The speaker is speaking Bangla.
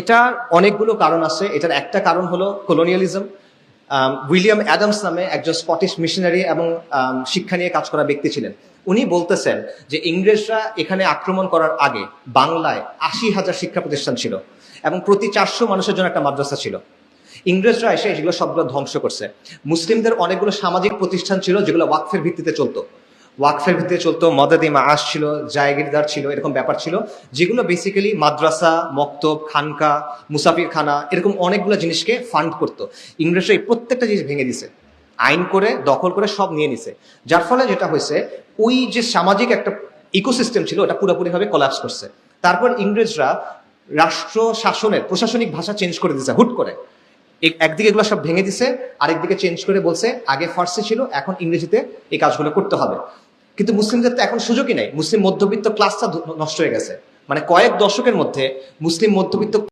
এটার অনেকগুলো কারণ আছে। এটার একটা কারণ হলো কলোনিয়ালিজম উইলিয়াম অ্যাডামস নামে একজন স্কটিশ মিশনারি এবং শিক্ষা নিয়ে কাজ করা ব্যক্তি ছিলেন। উনি বলতেছেন যে ইংরেজরা এখানে আক্রমণ করার আগে বাংলায় আশি হাজার শিক্ষা প্রতিষ্ঠান ছিল এবং প্রতি চারশো মানুষের জন্য একটা মাদ্রাসা ছিল। ইংরেজরা এসে এগুলো সবগুলো ধ্বংস করছে। মুসলিমদের অনেকগুলো সামাজিক প্রতিষ্ঠান ছিল যেগুলো ওয়াকফের ভিত্তিতে চলতো। ওয়াকফের ভিত্তিতে চলতো মদাদি মাস ছিল, জায়গিরদার ছিল, এরকম ব্যাপার ছিল। যেগুলো বেসিক্যালি মাদ্রাসা, মক্তব, খানকা মুসাফির খানা এরকম অনেকগুলো জিনিসকে ফান্ড করতো। ইংরেজরা এই প্রত্যেকটা জিনিস ভেঙে দিছে। আইন করে, দখল করে সব নিয়ে নিছে। যার ফলে যেটা হয়েছে, ওই যে সামাজিক একটা ইকোসিস্টেম ছিল, ওটা পুরোপুরিভাবে কলাপস করছে। তারপর ইংরেজরা রাষ্ট্র শাসনের, প্রশাসনিক ভাষা চেঞ্জ করে দিছে, হুট করে। একদিকে এগুলো সব ভেঙে দিছে, আরেকদিকে চেঞ্জ করে বলছে, আগে ফার্সি ছিল, এখন ইংরেজিতে এই কাজগুলো করতে হবে। কিন্তু মুসলিমদের তো এখন সুযোগই নাই। মুসলিম মধ্যবিত্ত ক্লাসটা নষ্ট হয়ে গেছে। মানে কয়েক দশকের মধ্যে মুসলিম মধ্যবিত্ত